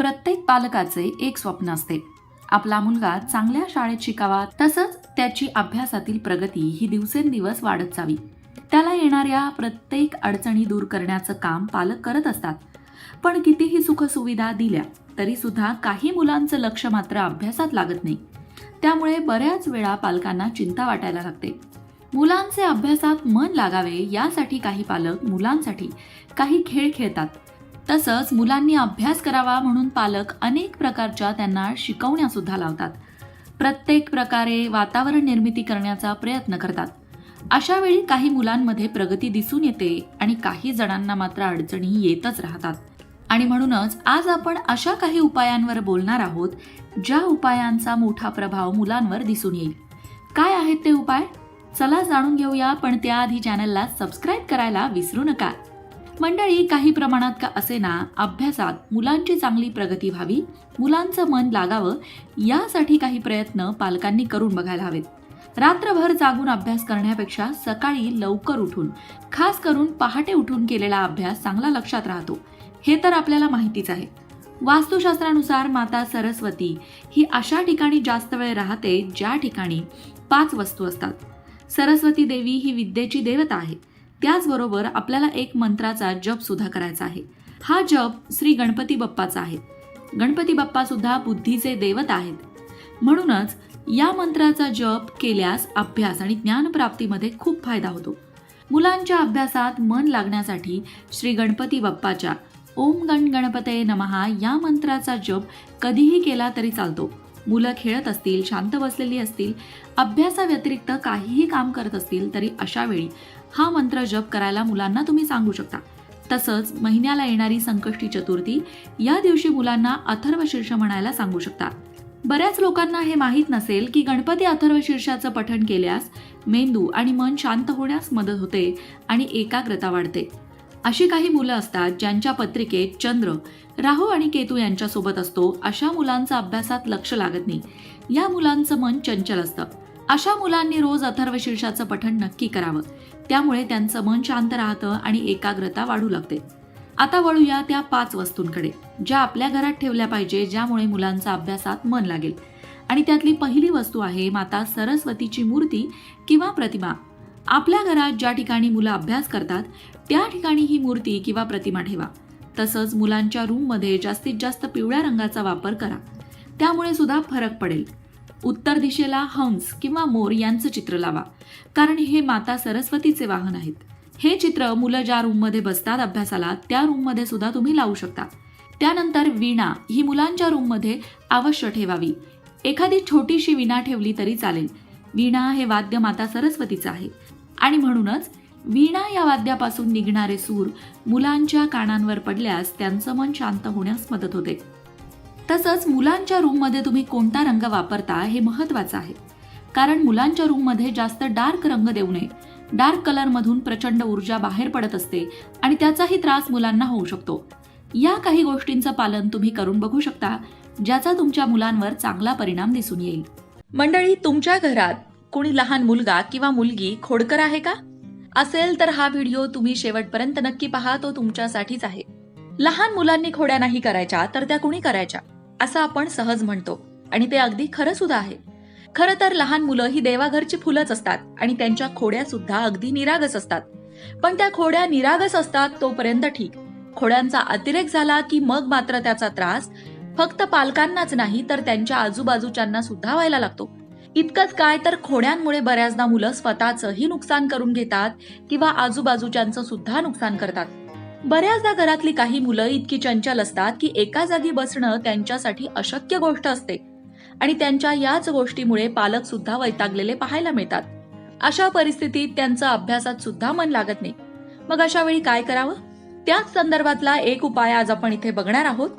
प्रत्येक पालकाचे एक स्वप्न असते. आपला मुलगा चांगल्या शाळेत शिकावा तसंच त्याची अभ्यासातील प्रगती ही दिवसेंदिवस वाढत जावी. त्याला येणाऱ्या प्रत्येक अडचणी दूर करण्याचं काम पालक करत असतात. पण कितीही सुखसुविधा दिल्या तरी सुद्धा काही मुलांचं लक्ष मात्र अभ्यासात लागत नाही. त्यामुळे बऱ्याच वेळा पालकांना चिंता वाटायला लागते. मुलांचे अभ्यासात मन लागावे यासाठी काही पालक मुलांसाठी काही खेळ खेळतात. तसंच मुलांनी अभ्यास करावा म्हणून पालक अनेक प्रकारच्या त्यांना शिकवण्यासुद्धा लावतात. प्रत्येक प्रकारे वातावरण निर्मिती करण्याचा प्रयत्न करतात. अशा वेळी काही मुलांमध्ये प्रगती दिसून येते आणि काही जणांना मात्र अडचणी येतच राहतात. आणि म्हणूनच आज आपण अशा काही उपायांवर बोलणार आहोत ज्या उपायांचा मोठा प्रभाव मुलांवर दिसून येईल. काय आहेत ते उपाय? चला जाणून घेऊया पण त्याआधी चॅनलला सबस्क्राईब करायला विसरू नका. मंडळी काही प्रमाणात का असेना अभ्यासात मुलांची चांगली प्रगती व्हावी मुलांचं मन लागावं यासाठी काही प्रयत्न पालकांनी करून बघायला हवेत. रात्रभर जागून अभ्यास करण्यापेक्षा सकाळी लवकर उठून खास करून पहाटे उठून केलेला अभ्यास चांगला लक्षात राहतो. हे तर आपल्याला माहितीच आहे. वास्तुशास्त्रानुसार माता सरस्वती ही अशा ठिकाणी जास्त वेळ राहते ज्या ठिकाणी पाच वस्तू असतात. सरस्वती देवी ही विद्येची देवता आहे त्याचबरोबर आपल्याला एक मंत्राचा जप सुद्धा करायचा आहे. हा जप श्री गणपती बाप्पाचा आहे. गणपती बाप्पा सुद्धा बुद्धीचे देवत आहेत. म्हणूनच या मंत्राचा जप केल्यास अभ्यास आणि ज्ञानप्राप्तीमध्ये खूप फायदा होतो. मुलांच्या अभ्यासात मन लागण्यासाठी श्री गणपती बाप्पाच्या ओम गण गणपते नमहा या मंत्राचा जप कधीही केला तरी चालतो. मुलं खेळत असतील शांत बसलेली असतील अभ्यासाव्यतिरिक्त काहीही काम करत असतील तरी अशा वेळी हा मंत्र जप करायला मुलांना तुम्ही सांगू शकता. तसंच महिन्याला येणारी संकष्टी चतुर्थी या दिवशी मुलांना अथर्व शीर्ष म्हणायला सांगू शकता. बऱ्याच लोकांना हे माहीत नसेल की गणपती अथर्व शीर्षाचं पठण केल्यास मेंदू आणि मन शांत होण्यास मदत होते आणि एकाग्रता वाढते. अशी काही मुलं असतात ज्यांच्या पत्रिकेत चंद्र राहू आणि केतू यांच्यासोबत असतो अशा मुलांचं अभ्यासात लक्ष लागत नाही. या मुलांचं मन चंचल असतं. अशा मुलांनी रोज अथर्व शीर्षाचं पठण नक्की करावं. त्यामुळे त्यांचं मन शांत राहतं आणि एकाग्रता वाढू लागते. आता वळूया त्या पाच वस्तूंकडे ज्या आपल्या घरात ठेवल्या पाहिजे ज्यामुळे मुलांचा अभ्यासात मन लागेल. आणि त्यातली पहिली वस्तू आहे माता सरस्वतीची मूर्ती किंवा प्रतिमा. आपल्या घरात ज्या ठिकाणी मुलं अभ्यास करतात त्या ठिकाणी ही मूर्ती किंवा प्रतिमा ठेवा. तसंच मुलांच्या रूममध्ये जास्तीत जास्त पिवळ्या रंगाचा वापर करा. त्यामुळे सुद्धा फरक पडेल. उत्तर दिशेला हंस किंवा मोर यांचं चित्र लावा. कारण हे माता सरस्वतीचे वाहन आहेत. हे चित्र मुलं ज्या रूममध्ये बसतात अभ्यासाला त्या रूममध्ये सुद्धा तुम्ही लावू शकता. त्यानंतर वीणा ही मुलांच्या रूममध्ये अवश्य ठेवावी. एखादी छोटीशी वीणा ठेवली तरी चालेल. वीणा हे वाद्य माता सरस्वतीचं आहे. आणि म्हणूनच वीणा या वाद्यापासून निघणारे सूर मुलांच्या कानांवर पडल्यास त्यांचं मन शांत होण्यास मदत होते. तसंच मुलांच्या रूममध्ये तुम्ही कोणता रंग वापरता हे महत्वाचं आहे. कारण मुलांच्या रूममध्ये जास्त डार्क रंग देऊ नये. डार्क कलरमधून प्रचंड ऊर्जा बाहेर पडत असते आणि त्याचाही त्रास मुलांना होऊ शकतो. या काही गोष्टींचं पालन तुम्ही करून बघू शकता ज्याचा तुमच्या मुलांवर चांगला परिणाम दिसून येईल. मंडळी तुमच्या घरात कोणी लहान मुलगा किंवा मुलगी खोडकर आहे का? असेल तर हा व्हिडिओ तुम्ही शेवटपर्यंत नक्की पहा तो तुमच्यासाठीच आहे. लहान मुलांनी खोड्या नाही करायच्या तर त्या कुणी करायच्या? असं आपण सहज म्हणतो. आणि ते अगदी खरं सुद्धा आहे. खरं तर लहान मुलं ही देवाघरची फुलंच असतात आणि त्यांच्या खोड्या सुद्धा अगदी निरागस असतात. पण त्या खोड्या निरागस असतात तोपर्यंत ठीक. खोड्यांचा अतिरेक झाला की मग मात्र त्याचा त्रास फक्त पालकांनाच नाही तर त्यांच्या आजूबाजूच्यांना सुद्धा व्हायला लागतो. इतकंच काय तर खोड्यांमुळे बऱ्याचदा मुलं स्वतःचंही नुकसान करून घेतात किंवा आजूबाजूच्यांचं सुद्धा नुकसान करतात. बऱ्याचदा घरातली काही मुलं इतकी चंचल असतात की एका जागी बसणं त्यांच्यासाठी अशक्य गोष्ट असते. आणि त्यांच्या याच गोष्टीमुळे पालक सुद्धा वैतागलेले पाहायला मिळतात. अशा परिस्थितीत त्यांचं अभ्यासात सुद्धा मन लागत नाही. मग अशा वेळी काय करावं? त्याच संदर्भातला एक उपाय आज आपण इथे बघणार आहोत.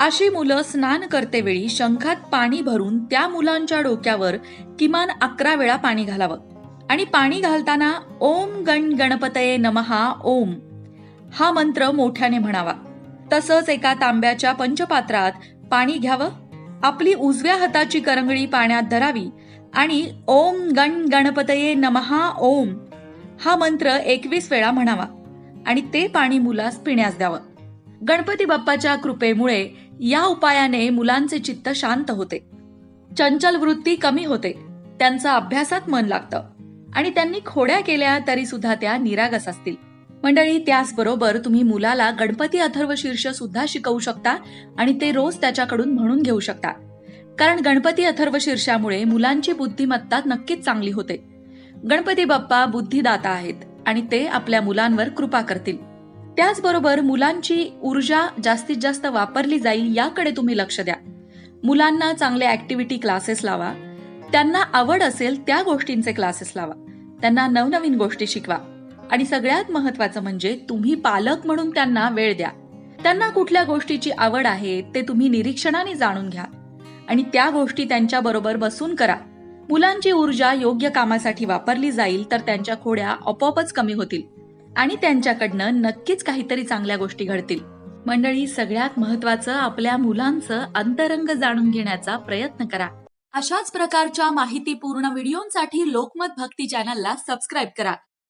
अशी मुलं स्नान करतेवेळी शंखात पाणी भरून त्या मुलांच्या डोक्यावर किमान अकरा वेळा पाणी घालावं. आणि पाणी घालताना ओम गण गणपतये नमहा ओम. हा मंत्र मोठ्याने म्हणावा. तसंच एका तांब्याच्या पंचपात्रात पाणी घ्यावं. आपली उजव्या हाताची करंगळी पाण्यात धरावी आणि ओम गण गणपतये नमहा ओम हा मंत्र एकवीस वेळा म्हणावा आणि ते पाणी मुलास पिण्यास द्यावं. गणपती बाप्पाच्या कृपेमुळे या उपायाने मुलांचे चित्त शांत होते. चंचल वृत्ती कमी होते. त्यांचं अभ्यासात मन लागतं आणि त्यांनी खोड्या केल्या तरी सुद्धा त्या निरागस असतील. मंडळी त्याचबरोबर तुम्ही मुलाला गणपती अथर्व शीर्ष सुद्धा शिकवू शकता आणि ते रोज त्याच्याकडून म्हणून घेऊ शकता. कारण गणपती अथर्व शीर्षामुळे मुलांची बुद्धिमत्ता नक्कीच चांगली होते. गणपती बाप्पा बुद्धिदाता आहेत आणि ते आपल्या मुलांवर कृपा करतील. त्याचबरोबर मुलांची ऊर्जा जास्तीत जास्त वापरली जाईल याकडे तुम्ही लक्ष द्या. मुलांना चांगले ऍक्टिव्हिटी क्लासेस लावा. त्यांना आवड असेल त्या गोष्टींचे क्लासेस लावा. त्यांना नवनवीन गोष्टी शिकवा. आणि सगळ्यात महत्वाचं म्हणजे तुम्ही पालक म्हणून त्यांना वेळ द्या. त्यांना कुठल्या गोष्टीची आवड आहे ते तुम्ही निरीक्षणाने जाणून घ्या. आणि त्या गोष्टी त्यांच्या बरोबर बसून करा. मुलांची ऊर्जा योग्य कामासाठी वापरली जाईल तर त्यांच्या खोड्या आपोआपच कमी होतील. आणि त्यांच्याकडनं नक्कीच काहीतरी चांगल्या गोष्टी घडतील. मंडळी सगळ्यात महत्वाचं आपल्या मुलांचं अंतरंग जाणून घेण्याचा प्रयत्न करा. अशाच प्रकारच्या माहितीपूर्ण व्हिडिओंसाठी लोकमत भक्ती चॅनलला सबस्क्राईब करा.